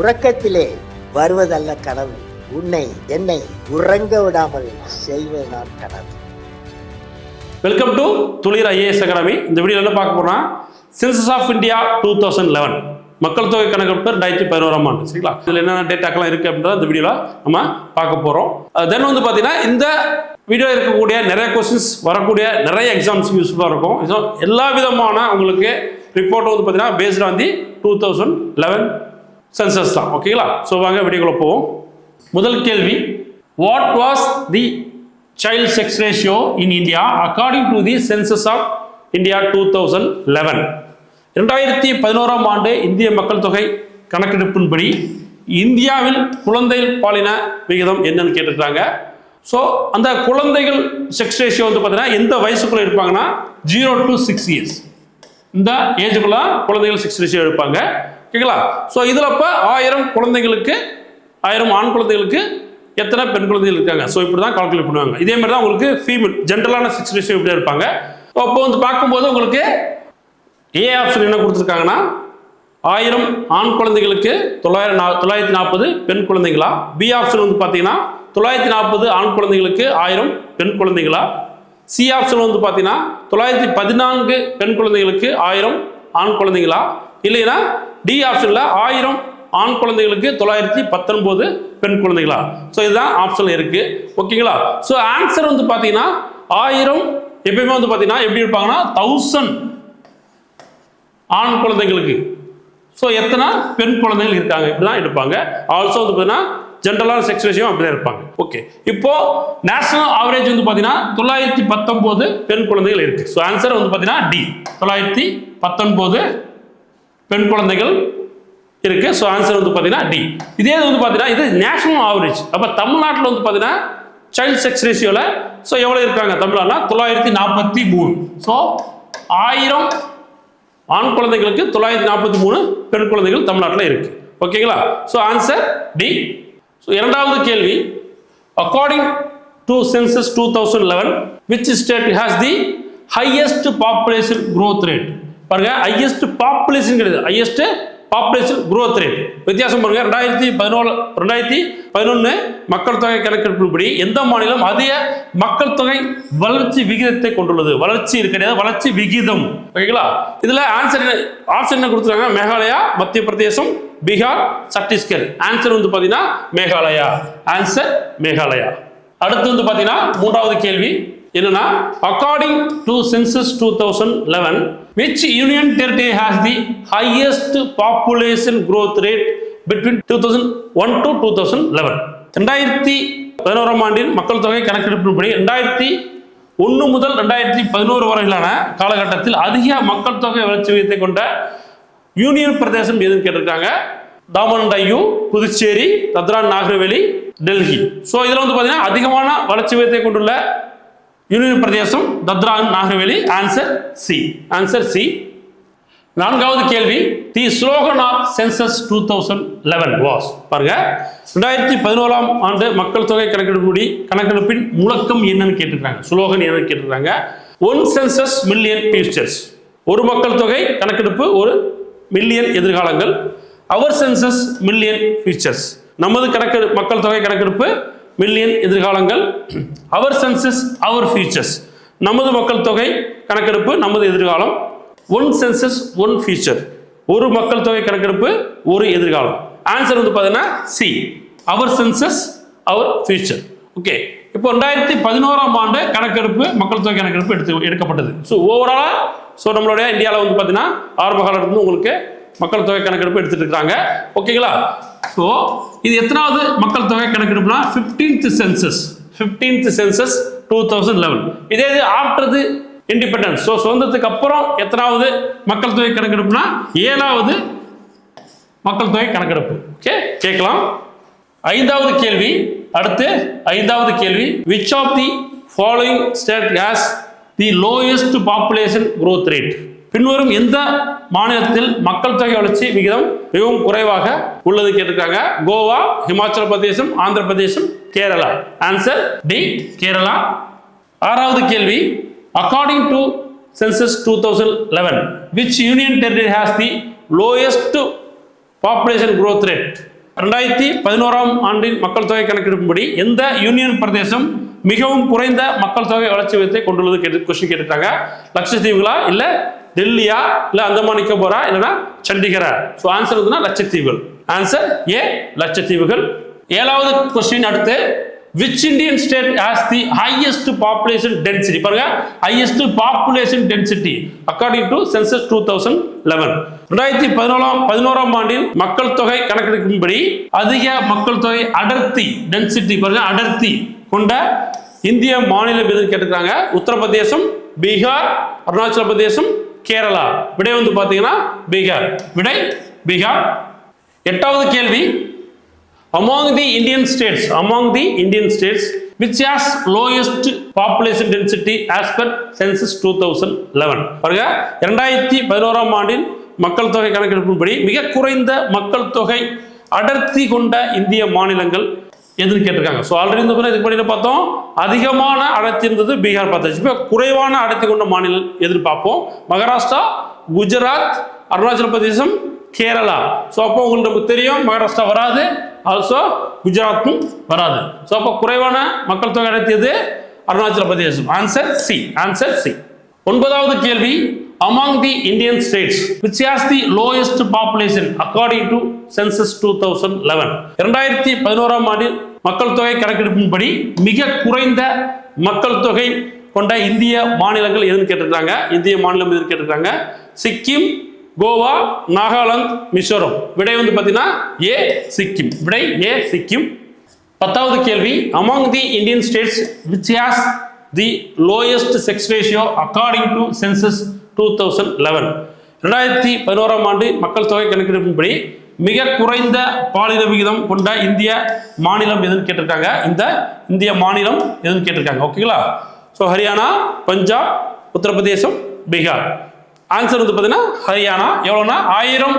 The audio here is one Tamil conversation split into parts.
உறக்கத்திலே வருவதல்ல கனவு. உன்னை என்னை உறங்க விடாமல் செய்வதுதான் கனவு. Welcome to Thulir IAS academy இந்த வீடியோவில் என்ன பார்க்க போறோம்னா census of India two thousand eleven மக்கள் தொகை கணக்கெடுப்பு ரெண்டாயிரத்தி பதினோராம் ஆண்டு சரிங்களா? இதில் என்னென்ன டேட்டாக்கெல்லாம் இருக்குது அப்படின்றத இந்த வீடியோவில் நம்ம பார்க்க போகிறோம் தென் வந்து பார்த்தீங்கன்னா இந்த வீடியோ இருக்கக்கூடிய நிறைய கொஸ்டின்ஸ் வரக்கூடிய நிறைய எக்ஸாம்ஸ் யூஸ்ஃபுல்லாக இருக்கும். ஸோ எல்லா விதமான உங்களுக்கு ரிப்போர்ட் வந்து பார்த்தீங்கன்னா based on the two thousand eleven census தான். ஓகேங்களா ஸோ வாங்க வீடியோக்குள்ள போவோம். முதல் கேள்வி. What was the child sex ratio in India according to the census of India two thousand eleven இரண்டாயிரத்தி பதினோராம் ஆண்டு இந்திய மக்கள் தொகை கணக்கெடுப்பின்படி இந்தியாவில் குழந்தைகள் பாலின விகிதம் என்னன்னு கேட்டிருக்காங்க ஸோ அந்த குழந்தைகள் செக்ஸ் ரேஷியோ வந்து பார்த்தீங்கன்னா எந்த வயசுக்குள்ளே இருப்பாங்கன்னா ஜீரோ டு சிக்ஸ் இயர்ஸ் இந்த ஏஜுக்குள்ள குழந்தைகள் செக்ஸ் ரேஷியோ இருப்பாங்க ஓகேங்களா ஸோ இதில் இப்போ ஆயிரம் குழந்தைங்களுக்கு ஆயிரம் ஆண் குழந்தைகளுக்கு எத்தனை பெண் குழந்தைகள் இருக்காங்க? ஸோ இப்படி தான் கால்குலேட் பண்ணுவாங்க. இதே மாதிரி தான் உங்களுக்கு ஃபீமேல் ஜென்ரலான சுச்சுவேஷன் இப்படி இருப்பாங்க. அப்போ வந்து பார்க்கும்போது உங்களுக்கு ஏ ஆப்ஷன் என்ன கொடுத்துருக்காங்கன்னா ஆயிரம் ஆண் குழந்தைகளுக்கு தொள்ளாயிரம் நா தொள்ளாயிரத்தி நாற்பது பெண் குழந்தைங்களா பி ஆப்ஷன் வந்து பார்த்தீங்கன்னா தொள்ளாயிரத்தி நாற்பது ஆண் குழந்தைகளுக்கு ஆயிரம் பெண் குழந்தைங்களா சி ஆப்ஷன் வந்து பார்த்தீங்கன்னா தொள்ளாயிரத்தி பதினான்கு பெண் குழந்தைகளுக்கு ஆயிரம் ஆண் குழந்தைங்களா இல்லைன்னா டி ஆப்ஷனில் ஆயிரம் ஆண் குழந்தைகளுக்கு தொள்ளாயிரத்தி பத்தொன்பது பெண் குழந்தைகளா? ஸோ இதுதான் ஆப்ஷன் இருக்கு. ஓகேங்களா ஸோ ஆன்சர் வந்து பார்த்தீங்கன்னா ஆயிரம் எப்பயுமே வந்து பார்த்தீங்கன்னா எப்படி இருப்பாங்கன்னா தௌசண்ட் ஆண் குழந்தைங்களுக்கு ஸோ எத்தனை பெண் குழந்தைகள் இருக்காங்க? இப்படி தான் எடுப்பாங்க. ஆல்சோ வந்து பார்த்தீங்கன்னா ஜென்ரலான செக்ஸ் ரேஷியோ அப்படி தான் இருப்பாங்க ஓகே இப்போ நேஷனல் ஆவரேஜ் வந்து பார்த்தீங்கன்னா தொள்ளாயிரத்தி பத்தொம்போது பெண் குழந்தைகள் இருக்கு. ஸோ ஆன்சர் வந்து பார்த்தீங்கன்னா டி தொள்ளாயிரத்தி பத்தொன்பது பெண் குழந்தைகள் இருக்கு. ஸோ ஆன்சர் வந்து பார்த்தீங்கன்னா டி இதே இது வந்து பார்த்தீங்கன்னா இது நேஷனல் ஆவரேஜ் அப்போ தமிழ்நாட்டில் வந்து பார்த்தீங்கன்னா சைல்ட் செக்ஸ் ரேஷியோவில் ஸோ எவ்வளோ இருக்காங்க? தமிழ்நாடுனா தொள்ளாயிரத்தி நாற்பத்தி மூணு. ஸோ ஆயிரம் ஆண் குழந்தைகளுக்கு தொள்ளாயிரத்தி நாற்பத்தி மூணு பெண் குழந்தைகள் தமிழ்நாட்டில் இருக்கு. ஓகேங்களா ஸோ ஆன்சர் டி ஸோ இரண்டாவது கேள்வி. According to census two thousand eleven which state has the highest population growth rate பாருங்க ஹையஸ்ட் பாப்புலேஷன் கிடையாது. ஹையஸ்ட் பாப்புலேஷன் குரோத் ரேட் வித்தியாசம் பாருங்க ரெண்டாயிரத்தி பதினோரு ரெண்டாயிரத்தி பதினொன்று மக்கள் தொகை கணக்கெடுப்பின்படி எந்த மாநிலம் அதிக மக்கள் தொகை வளர்ச்சி விகிதத்தை கொண்டுள்ளது? வளர்ச்சி கிடையாது வளர்ச்சி விகிதம். ஓகேங்களா? இதில் ஆன்சர் என்ன ஆப்ஷன் என்ன கொடுத்துருக்காங்க? மேகாலயா மத்திய பிரதேசம் பீகார் சத்தீஸ்கர். ஆன்சர் வந்து பார்த்தீங்கன்னா மேகாலயா. ஆன்சர் மேகாலயா. அடுத்து வந்து பார்த்தீங்கன்னா மூன்றாவது கேள்வி. என்னன்னா according to census two thousand eleven which union territory has the highest population growth rate between two thousand one to two thousand eleven ரெண்டாயிரத்தி பதினோராம் ஆண்டின் மக்கள் தொகை கணக்கெடுப்பின்படி ரெண்டாயிரத்தி ஒன்று முதல் ரெண்டாயிரத்தி பதினோரு வரையிலான காலகட்டத்தில் அதிக மக்கள் தொகை வளர்ச்சி விகிதத்தை கொண்ட யூனியன் பிரதேசம் எதுன்னு கேட்டிருக்காங்க? தாமன் டையூ புதுச்சேரி தத்ரா நாகர்வேலி டெல்லி ஸோ இதில் வந்து பார்த்தீங்கன்னா அதிகமான வளர்ச்சி விகிதத்தை கொண்டுள்ள யூனியன் பிரதேசம் Dadra Nagar Haveli answer C answer C நான்காவது கேள்வி the slogan of census two thousand eleven was பாருங்க. ரெண்டாயிரத்தி பதினோராம் ஆண்டு மக்கள் தொகை கணக்கெடுப்புடி கணக்கெடுப்பின் முழக்கம் என்னன்னு கேட்டிருக்காங்க. ஸ்லோகன் என்னன்னு கேட்டிருக்காங்க. ஒன் சென்சஸ் மில்லியன் ஃபியூச்சர்ஸ் ஒரு மக்கள் தொகை கணக்கெடுப்பு ஒரு மில்லியன் எதிர்காலங்கள். அவர் சென்சஸ் மில்லியன் ஃபியூச்சர்ஸ் நமது கணக்கு மக்கள் தொகை கணக்கெடுப்பு மில்லியன் எதிர்காலங்கள் அவர் சென்சஸ் அவர் ஃபியூச்சர்ஸ் நமது மக்கள் தொகை கணக்கெடுப்பு நமது எதிர்காலம் ஒன் சென்சஸ் ஒன் ஃபியூச்சர் ஒரு மக்கள் தொகை கணக்கெடுப்பு ஒரு எதிர்காலம். ஆன்சர் வந்து பார்த்தீங்கன்னா C our census our future okay இப்போ ரெண்டாயிரத்தி பதினோராம் ஆண்டு கணக்கெடுப்பு மக்கள் தொகை கணக்கெடுப்பு எடுத்து எடுக்கப்பட்டது. ஸோ ஓவராலாக ஸோ நம்மளுடைய இந்தியாவில் வந்து பார்த்தீங்கன்னா ஆரம்ப காலத்துலேருந்து உங்களுக்கு மக்கள் தொகை கணக்கெடுப்பு எடுத்துட்டு இருக்காங்க. ஓகேங்களா ஸோ இது எத்தனாவது மக்கள் தொகை கணக்கெடுப்புனா? Fifteenth census fifteenth census two thousand eleven இதே இது ஆஃப்டர் தி இண்டிபெண்டன்ஸ் ஸோ சுதந்திரத்துக்கு அப்புறம் எத்தனாவது மக்கள் தொகை கணக்கெடுப்புனா? ஏழாவது மக்கள் தொகை கணக்கெடுப்பு. ஓகே கேட்கலாம். ஐந்தாவது கேள்வி அடுத்து ஐந்தாவது கேள்வி. Which of the following state has the lowest population growth rate பின்வரும் எந்த மாநிலத்தில் மக்கள் தொகை வளர்ச்சி விகிதம் மிகவும் குறைவாக உள்ளது கேட்டிருக்காங்க? கோவா ஹிமாச்சல பிரதேசம் ஆந்திர பிரதேசம் கேரளா. Answer D Kerala. ஆறாவது கேள்வி according to census two thousand eleven which union territory has the lowest population growth rate ரெண்டாயிரத்தி பதினோராம் ஆண்டின் மக்கள் தொகை கணக்கெடுப்பின்படி எந்த யூனியன் பிரதேசம் மிகவும் குறைந்த மக்கள் தொகை வளர்ச்சி விகிதத்தை கொண்டுள்ளது கேட்டு கொஸ்டின் கேட்டுட்டாங்க லட்சத்தீவுகளா இல்லை டெல்லியா இல்ல அந்தமான் நிக்கோபாரா இல்லைன்னா சண்டிகரா. ஸோ ஆன்சர் வந்துன்னா லட்சத்தீவுகள். Answer A லட்சத்தீவுகள். ஏழாவது கொஸ்டின் அடுத்து which Indian state has the highest population density பாருங்க highest population density according to census two thousand eleven ரெண்டாயிரத்தி பதினோராம் பதினோராம் ஆண்டில் மக்கள் தொகை கணக்கெடுக்கும்படி அதிக மக்கள் தொகை அடர்த்தி டென்சிட்டி பாருங்க அடர்த்தி கொண்ட இந்திய மாநிலம் எதுன்னு கேட்டிருக்காங்க? உத்தரப்பிரதேசம் பீகார் அருணாச்சல பிரதேசம் கேரளா. விடை வந்து பார்த்தீங்கன்னா பீகார். விடை பீகார். எட்டாவது கேள்வி. Among the Indian states among the Indian states which has lowest population density as per census two thousand eleven பாருங்க. இரண்டாயிரத்தி பதினோராம் ஆண்டின் மக்கள் தொகை கணக்கெடுப்பின்படி மிக குறைந்த மக்கள் தொகை அடர்த்தி கொண்ட இந்திய மாநிலங்கள் எதுன்னு கேட்டிருக்காங்க ஸோ ஆல்ரெடி இந்த இதுக்கு முன்னாடி பார்த்தோம்? அதிகமான அடர்த்தி இருந்தது பீகார் பார்த்தாச்சு இப்போ குறைவான அடர்த்தி கொண்ட மாநிலம் எதுன்னு பார்ப்போம் மகாராஷ்டிரா குஜராத் அருணாச்சல பிரதேசம் கேரளா. ஸோ அப்போ உங்களுக்கு நமக்கு தெரியும் மகாராஷ்டிரா வராது. ஆல்சோ குஜராத்தும் வராது. ஸோ அப்போ குறைவான மக்கள் தொகை அடர்த்தியது அருணாச்சல பிரதேசம். ஆன்சர் சி ஆன்சர் சி ஒன்பதாவது கேள்வி among the Indian states which states which has the lowest population according to census 2011 இரண்டாயிரத்தி பதினோராம் ஆண்டில் மக்கள் தொகை கணக்கெடுப்பின்படி மிக குறைந்த மக்கள் தொகை கொண்ட இந்திய மாநிலங்கள் எதுன்னு கேட்டிருக்காங்க? இந்திய மாநிலம் எதுன்னு கேட்டிருக்காங்க? சிக்கிம் கோவா நாகாலாந்து மிசோரம். விடை வந்து பார்த்தீங்கன்னா ஏ சிக்கிம். விடை ஏ சிக்கிம். பத்தாவது கேள்வி among the Indian states which has the lowest sex ratio according to census two thousand eleven. ரெண்டாயிரத்தி பதினோராம் ஆண்டு மக்கள் தொகை கணக்கெடுப்பின்படி மிக குறைந்த பாலின விகிதம் கொண்ட இந்திய மாநிலம் எதுன்னு கேட்டிருக்காங்க. இந்த இந்திய மாநிலம் எதுன்னு கேட்டிருக்காங்க. ஓகேங்களா ஸோ ஹரியானா பஞ்சாப் உத்தரப்பிரதேசம் பீகார். ஆன்சர் வந்து பார்த்தீங்கன்னா ஹரியானா எவ்வளோன்னா ஆயிரம்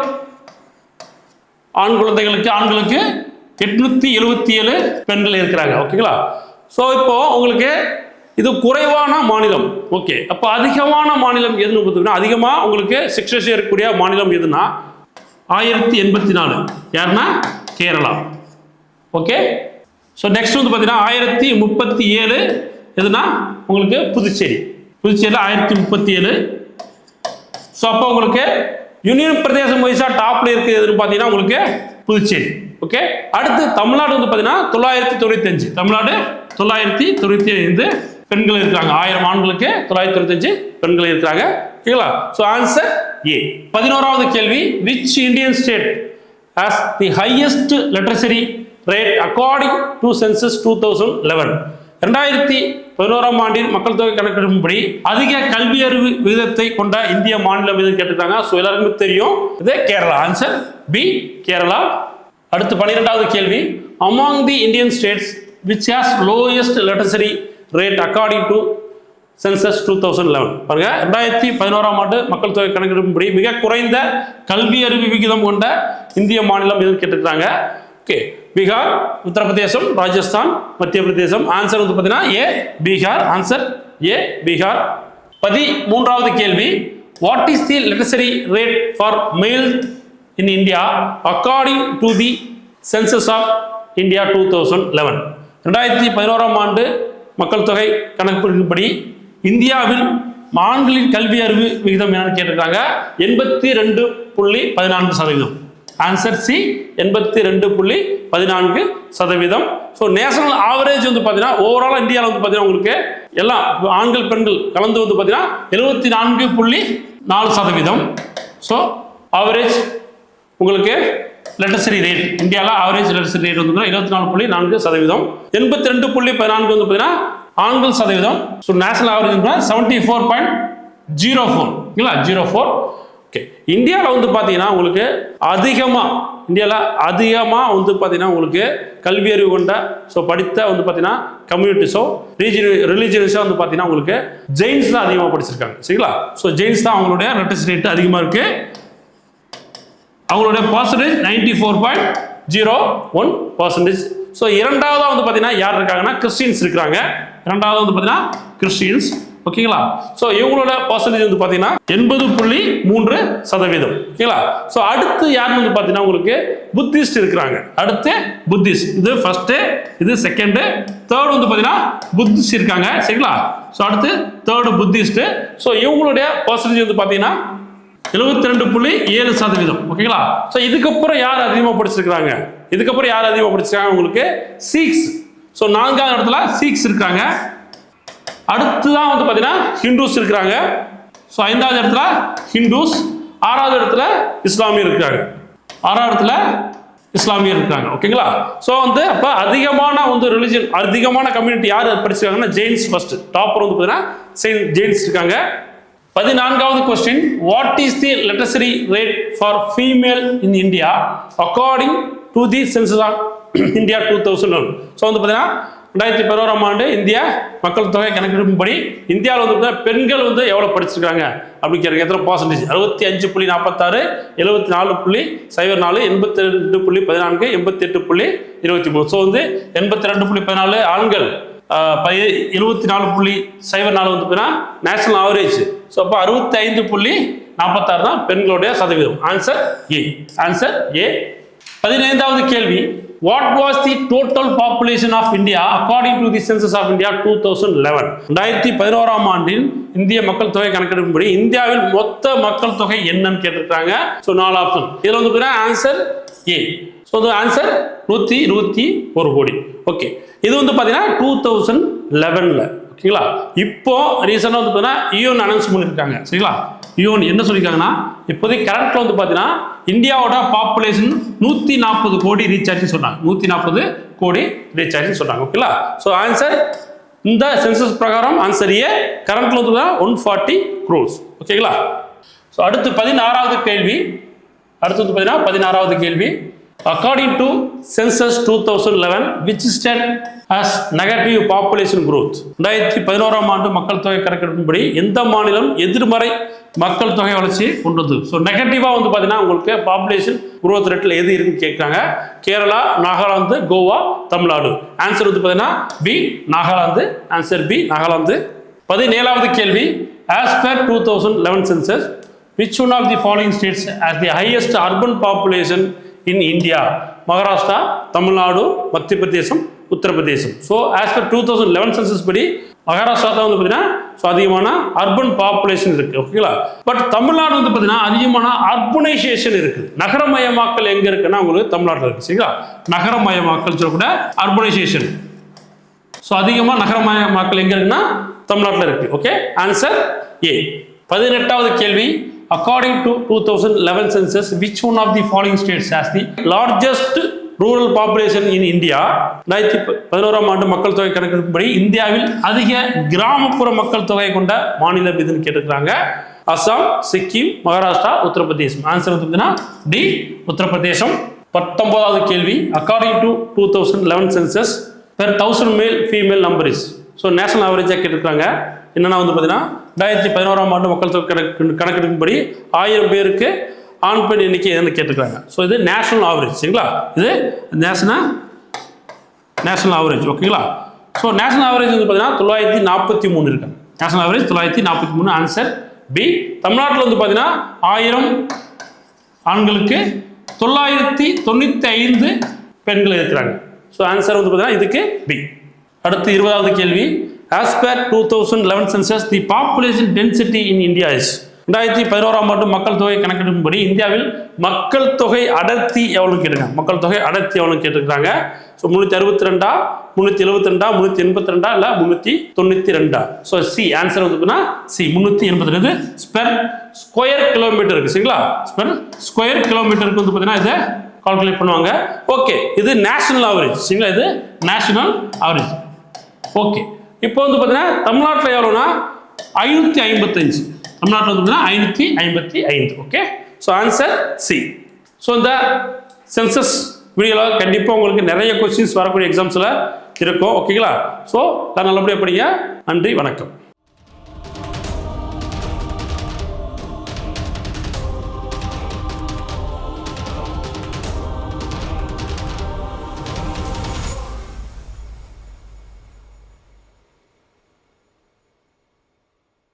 ஆண் குழந்தைகளுக்கு ஆண்களுக்கு எட்நூத்தி எழுபத்தி ஏழு பெண்கள் இருக்கிறாங்க. ஓகேங்களா ஸோ இப்போ உங்களுக்கு இது குறைவான மாநிலம். ஓகே அப்போ அதிகமான மாநிலம் எதுன்னு பார்த்தீங்கன்னா அதிகமாக உங்களுக்கு சிக்ஷஸ் இருக்கக்கூடிய மாநிலம் எதுனா ஆயிரத்தி எண்பத்தி நாலு யாருன்னா? கேரளா. ஓகே ஸோ நெக்ஸ்ட் வந்து பார்த்தீங்கன்னா ஆயிரத்தி முப்பத்தி ஏழு எதுனா உங்களுக்கு புதுச்சேரி. புதுச்சேரியில் ஆயிரத்தி முப்பத்தி ஏழு ஸோ அப்போ உங்களுக்கு யூனியன் பிரதேசம் வைஸா டாப்பில் இருக்கிறதுன்னு எதுன்னு பார்த்தீங்கன்னா உங்களுக்கு புதுச்சேரி. ஓகே அடுத்து தமிழ்நாடு வந்து பார்த்தீங்கன்னா தொள்ளாயிரத்தி தொண்ணூத்தஞ்சு. தமிழ்நாடு தொள்ளாயிரத்தி தொண்ணூற்றி ஐந்து பெண்கள் இருக்காங்க ஆயிரம் ஆண்களுக்கு தொள்ளாயிரத்தி தொண்ணூத்தஞ்சு பெண்கள் இருக்கிறாங்க. ஓகேங்களா ஸோ ஆன்சர் ஏ பதினோராவது கேள்வி which Indian state has the highest the highest literacy rate according to census 2011 ரெண்டாயிரத்தி பதினோராம் ஆண்டின் மக்கள் தொகை கணக்கெடுப்பின்படி அதிக கல்வி அறிவு விகிதத்தை கொண்ட இந்திய மாநிலம் எது கேட்டிருக்காங்க. ஸோ எல்லாருக்குமே தெரியும். இது கேரளா. Answer B Kerala. அடுத்து பன்னிரெண்டாவது கேள்வி. Among the Indian states which has lowest literacy rate according to census two thousand eleven பாருங்க ரெண்டாயிரத்தி பதினோராம் ஆண்டு மக்கள் தொகை கணக்கெடுப்பின்படி மிக குறைந்த கல்வி அறிவு விகிதம் கொண்ட இந்திய மாநிலம் எதுன்னு கேட்டிருக்காங்க ஓகே பீகார் உத்தரப்பிரதேசம் ராஜஸ்தான் மத்திய பிரதேசம் ஆன்சர் வந்து பார்த்தீங்கன்னா A Bihar. Answer A Bihar. பதி மூன்றாவது கேள்வி what is the literary rate for male in India according to the census of India two thousand eleven ரெண்டாயிரத்தி பதினோராம் ஆண்டு மக்கள் தொகை கணக்கெடுப்பின்படி இந்தியாவில் ஆண்களின் கல்வி அறிவு விகிதம் என்னன்னு கேட்டிருக்காங்க. எண்பத்தி ரெண்டு புள்ளி பதினான்கு சதவீதம். ஆன்சர் சி எண்பத்தி ரெண்டு புள்ளி பதினான்கு சதவீதம். ஸோ நேஷனல் ஆவரேஜ் வந்து பார்த்தீங்கன்னா ஓவராலாக இந்தியாவில் வந்து பார்த்தீங்கன்னா உங்களுக்கு எல்லாம் ஆண்கள் பெண்கள் கலந்து வந்து பார்த்தீங்கன்னா எழுபத்தி நான்கு புள்ளி நாலு சதவீதம். ஸோ ஆவரேஜ் உங்களுக்கு லெட்டசரி ரேட் இந்தியாவில் ஆவரேஜ் லெட்டசரி ரேட் வந்து இருபத்தி நாலு புள்ளி நான்கு சதவீதம். எண்பத்தி ரெண்டு புள்ளி பதினான்கு வந்து பார்த்தீங்கன்னா ஆண்கள் சதவீதம். So national average seventy four point zero four இல்லைங்களா? ஜீரோ ஃபோர் ஓகே இந்தியாவில் வந்து பார்த்தீங்கன்னா உங்களுக்கு அதிகமாக இந்தியாவில் அதிகமாக வந்து பார்த்தீங்கன்னா உங்களுக்கு கல்வி அறிவு கொண்ட ஸோ படித்த வந்து பார்த்தீங்கன்னா கம்யூனிட்டிஸோ ரீஜன் ரிலீஜியஸோ வந்து பார்த்தீங்கன்னா உங்களுக்கு ஜெயின்ஸ் தான் அதிகமாக படிச்சிருக்காங்க. சரிங்களா? ஸோ ஜெயின்ஸ் தான் அவங்களுடைய லிட்டரசி ரேட் அதிகமாக இருக்குது அவங்களுடைய percentage ninety four point zero one percentage so இரண்டாவதாக வந்து பார்த்தீங்கன்னா யார் இருக்காங்கன்னா? கிறிஸ்டின்ஸ் இருக்கிறாங்க. இரண்டாவது வந்து பார்த்தீங்கன்னா கிறிஸ்டின்ஸ் ஓகேங்களா ஸோ இவங்களோட பர்சன்டேஜ் வந்து பார்த்தீங்கன்னா எண்பது புள்ளி மூன்று சதவீதம். ஓகேங்களா ஸோ அடுத்து யாருன்னு வந்து பார்த்தீங்கன்னா உங்களுக்கு புத்திஸ்ட் இருக்கிறாங்க. அடுத்து புத்திஸ்ட். இது ஃபர்ஸ்ட்டு இது செகண்டு தேர்ட் வந்து பார்த்தீங்கன்னா புத்திஸ்ட் இருக்காங்க. சரிங்களா? ஸோ அடுத்து தேர்டு புத்திஸ்ட்டு ஸோ இவங்களுடைய பர்சன்டேஜ் வந்து பார்த்தீங்கன்னா எழுபத்தி ரெண்டு புள்ளி ஏழு சதவீதம். ஓகேங்களா? ஸோ இதுக்கப்புறம் யார் அதிகமாக படிச்சிருக்கிறாங்க? இதுக்கப்புறம் யார் அதிகமாக படிச்சிருக்காங்க உங்களுக்கு? சீக்ஸ் ஸோ நான்காவது இடத்துல சீக்ஸ் இருக்காங்க. அடுத்து தான் வந்து பார்த்தீங்கன்னா ஹிந்துஸ் இருக்கிறாங்க ஸோ ஐந்தாவது இடத்துல ஹிந்துஸ் ஆறாவது இடத்துல இஸ்லாமியர் இருக்காங்க. ஆறாவது இடத்துல இஸ்லாமியர் இருக்காங்க. ஓகேங்களா? ஸோ வந்து அப்போ அதிகமான வந்து ரிலிஜன் அதிகமான கம்யூனிட்டி யார் படிச்சிருக்காங்கன்னா ஜெயின்ஸ் ஃபர்ஸ்ட் டாப்பர் வந்து பார்த்தீங்கன்னா ஜெயின்ஸ் இருக்காங்க. பதினான்காவது question what is the literacy rate for female in India according to the census of India two thousand one so வந்து பார்த்தீங்கன்னா ரெண்டாயிரத்தி பதினோராம் ஆண்டு இந்திய மக்கள் தொகை கணக்கெடுப்பின்படி இந்தியாவில் வந்து பார்த்தீங்கன்னா பெண்கள் வந்து எவ்வளோ படிச்சிருக்காங்க அப்படின்னு கேட்குறாங்க எத்தனை பர்சன்டேஜ் அறுபத்தி அஞ்சு புள்ளி நாற்பத்தாறு எழுபத்தி நாலு புள்ளி சைபர் நாலு எண்பத்தி ரெண்டு புள்ளி பதினான்கு எண்பத்தி எட்டு புள்ளி இருபத்தி மூணு. ஸோ வந்து எண்பத்தி ரெண்டு புள்ளி பதினாலு ஆண்கள் எழுபத்தி நாலு புள்ளி சைபர் நாலு வந்து பார்த்தீங்கன்னா நேஷனல் ஆவரேஜ் ஸோ அப்போ அறுபத்தி ஐந்து புள்ளி நாற்பத்தாறு தான் பெண்களுடைய சதவீதம். ஆன்சர் ஏ ஆன்சர் ஏ பதினைந்தாவது கேள்வி. What was the total population of India according to the census of India two thousand eleven ரெண்டாயிரத்தி பதினோராம் ஆண்டில் இந்திய மக்கள் தொகை கணக்கெடுப்பின்படி இந்தியாவில் மொத்த மக்கள் தொகை என்னன்னு கேட்டிருக்காங்க ஸோ நாலு ஆப்ஷன் இதில் வந்து பார்த்தீங்கன்னா ஆன்சர் ஏ ஸோ வந்து ஆன்சர் நூற்றி இருபத்தி ஒரு கோடி. ஓகே இது வந்து பார்த்தீங்கன்னா டூ தௌசண்ட் லெவனில் ஓகேங்களா இப்போ ரீசெண்டாக வந்து பார்த்தீங்கன்னா யூஎன் அனௌன்ஸ் பண்ணியிருக்காங்க சரிங்களா? யூஎன் என்ன சொல்லியிருக்காங்கன்னா இப்போதைக்கு கரண்ட்டில் வந்து பார்த்தீங்கன்னா இந்தியாவோட பாப்புலேஷன் நூற்றி நாற்பது கோடி ரீச் ஆச்சுன்னு சொன்னாங்க நூற்றி நாற்பது கோடி ரீச் ஆச்சுன்னு சொன்னாங்க ஓகேங்களா ஸோ ஆன்சர் இந்த சென்சஸ் பிரகாரம் ஆன்சர் ஏ கரண்ட்ல வந்து ஒன் ஃபார்ட்டி க்ரோஸ் ஓகேங்களா ஸோ அடுத்து பதினாறாவது கேள்வி. அடுத்து வந்து பார்த்தீங்கன்னா பதினாறாவது கேள்வி. According to census two thousand eleven which state has negative population growth ரெண்டாயிரத்தி பதினோராம் ஆண்டு மக்கள் தொகை கணக்கெடுப்பின்படி எந்த மாநிலம் எதிர்மறை மக்கள் தொகை வளர்ச்சி கொண்டது? ஸோ நெகட்டிவாக வந்து பார்த்தீங்கன்னா உங்களுக்கு பாப்புலேஷன் குரோத் ரேட்டில் எது இருக்குன்னு கேட்குறாங்க. கேரளா நாகாலாந்து கோவா தமிழ்நாடு. ஆன்சர் வந்து பார்த்தீங்கன்னா B Nagaland. Answer B Nagaland. பதினேழாவது கேள்வி. As per two thousand eleven census which one of the following states as the highest urban population in India? Maharashtra Tamil Nadu Madhya Pradesh Uttar Pradesh so as per two thousand eleven census படி மகாராஷ்டிரா தான் வந்து பார்த்தீங்கன்னா ஸோ அதிகமான அர்பன் பாப்புலேஷன் இருக்குது ஓகேங்களா பட் தமிழ்நாடு வந்து பார்த்தீங்கன்னா அதிகமான அர்பனைசேஷன் இருக்குது நகரமயமாக்கல் எங்கே இருக்குன்னா உங்களுக்கு தமிழ்நாட்டில் இருக்குது சரிங்களா? நகரமயமாக்கல் சொல்லக்கூட அர்பனைசேஷன் ஸோ அதிகமாக நகரமயமாக்கல் எங்கே இருக்குன்னா தமிழ்நாட்டில் இருக்குது ஓகே ஆன்சர் ஏ பதினெட்டாவது கேள்வி. According to two thousand eleven census which one of the following states has the largest rural population in India ரெண்டாயிரத்தி பதினோராம் ஆண்டு மக்கள் தொகை கணக்கெடுப்புப்படி இந்தியாவில் அதிக கிராமப்புற மக்கள் தொகை கொண்ட மாநிலம் எதுன்னு கேட்டிருக்கிறாங்க? அஸ்ஸாம் சிக்கிம் மகாராஷ்டிரா உத்தரப்பிரதேசம். ஆன்சர் வந்து பார்த்தீங்கன்னா டி உத்தரப்பிரதேசம். பத்தொன்பதாவது கேள்வி. According to two thousand eleven census per thousand male female number is so national ஆவரேஜாக கேட்டிருக்காங்க என்னென்னா வந்து பார்த்தீங்கன்னா ரெண்டாயிரத்தி பதினோராம் ஆண்டு மக்கள் தொகை கணக்கு கணக்கெடுப்பின்படி ஆயிரம் பேருக்கு ஆண் பெண் எண்ணிக்கை எதுன்னு கேட்டிருக்காங்க ஸோ இது நேஷனல் ஆவரேஜ் சரிங்களா? இது நேஷனல் நேஷனல் ஆவரேஜ் ஓகேங்களா ஸோ நேஷனல் ஆவரேஜ் வந்து பார்த்தீங்கன்னா தொள்ளாயிரத்தி நாற்பத்தி மூணு இருக்காங்க நேஷனல் ஆவரேஜ் தொள்ளாயிரத்தி நாற்பத்தி மூணு ஆன்சர் பி தமிழ்நாட்டில் வந்து பார்த்தீங்கன்னா ஆயிரம் ஆண்களுக்கு தொள்ளாயிரத்தி தொண்ணூற்றி ஐந்து பெண்கள் இருக்கிறாங்க. ஸோ ஆன்சர் வந்து பார்த்தீங்கன்னா இதுக்கு பி அடுத்து இருபதாவது கேள்வி. As per two thousand eleven census the population density in India is ரெண்டாயிரத்தி பதினோராம் ஆண்டு மக்கள் தொகை கணக்கெடுப்பின்படி இந்தியாவில் மக்கள் தொகை அடர்த்தி எவ்வளோ கேட்டிருக்காங்க. மக்கள் தொகை அடர்த்தி எவ்வளோ கேட்டிருக்காங்க ஸோ முந்நூற்றி அறுபத்தி ரெண்டா முந்நூற்றி எழுபத்தி ரெண்டா முந்நூற்றி எண்பத்தி ரெண்டா இல்லை முந்நூற்றி தொண்ணூற்றி ரெண்டா? ஸோ சி ஆன்சர் வந்து சி முந்நூற்றி எண்பத்தி ரெண்டு ஸ்பெர் ஸ்கொயர் கிலோமீட்டர் இருக்கு. சரிங்களா? ஸ்பெர் ஸ்கொயர் கிலோமீட்டருக்கு வந்து பார்த்தீங்கன்னா இதை கால்குலேட் பண்ணுவாங்க. ஓகே இது நேஷனல் ஆவரேஜ் சரிங்களா? இது நேஷனல் ஆவரேஜ் ஓகே இப்போ வந்து பார்த்தீங்கன்னா தமிழ்நாட்டில் எவ்வளோனா ஐநூற்றி ஐம்பத்தஞ்சு. தமிழ்நாட்டில் வந்து பார்த்தீங்கன்னா ஐநூற்றி ஐம்பத்தி ஐந்து. Okay so answer C so இந்த சென்சஸ் வீடியோவில் கண்டிப்பாக உங்களுக்கு நிறைய கொஸ்டின்ஸ் வரக்கூடிய எக்ஸாம்ஸில் இருக்கும். ஓகேங்களா ஸோ நான் நல்லபடியாக படிங்க. நன்றி வணக்கம்.